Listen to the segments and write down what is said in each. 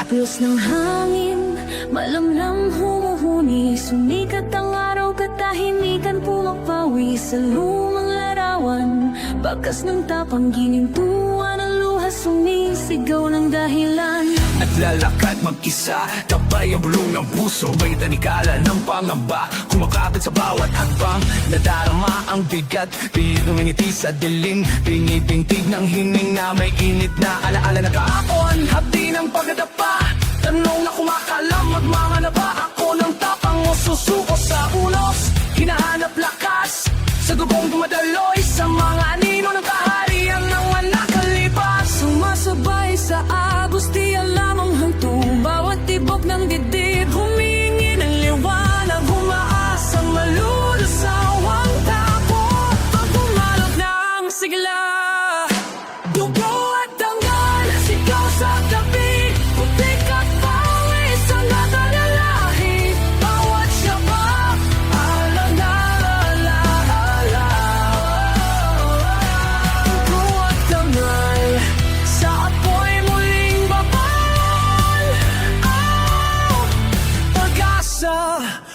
Haplos ng hangin, malamlam humuhuni. Sumikat ang araw, katahimikan pumagpawi Sa lumang larawan, bakas ng tapang ginintuan Ang luha sumisigaw ng dahilan. At lalakad mag-isa Tabay ang bulong ng puso. May tanikala ng pangamba Kumakapit sa bawat hakbang. Nadarama ang bigat Pilit ng ngiti sa dilim. Pinipintig ng hining na may init na alaala na kahapon Hapdi ng pagdadapa Tanong na kumakalam Magmamana ba ako ng tapang O susuko sa ulos. Hinahanap lakas. Sa dugong dumadaloy Sa mga anino ng kaharian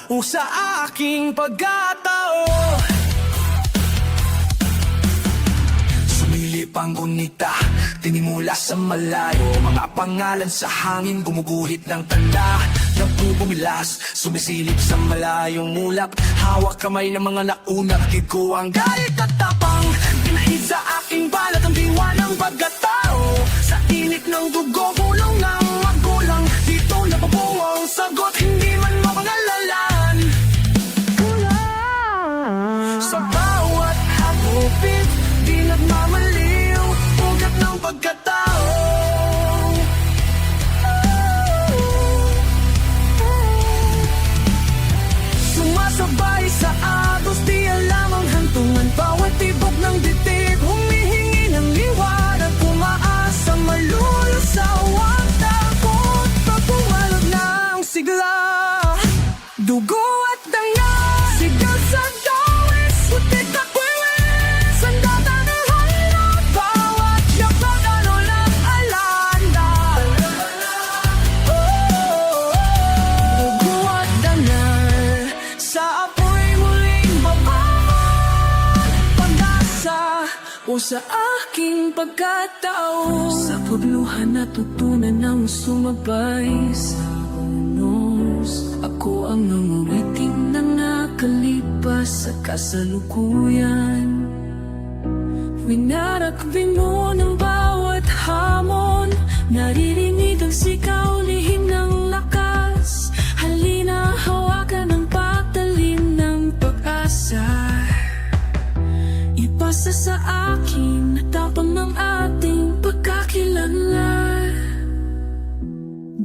o sa aking pagkatao. Sumilip ang gunita, tinimula sa malayo. Mga pangalan sa hangin, gumuguhit ng tanda. Nagpupumilas, sumisilip sa malayong mulap Hawak kamay ng mga nauna, kitid ko ang galit at tapang. Pinahid sa aking balat ang diwa ng pagkatao. Sa init ng dugo, gulong ng hagupit, di nagmamaliw Ugat ng pagkatao Sa aking pagkatao Sa pagluha natutunan ng sumabay sa unos Ako ang nangungiting na nakalipas sa kasalukuyan. Winarakbi mo ng bawat hamon. Naririnig ang sikaw,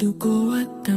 ating pagkakilala Dugo at tama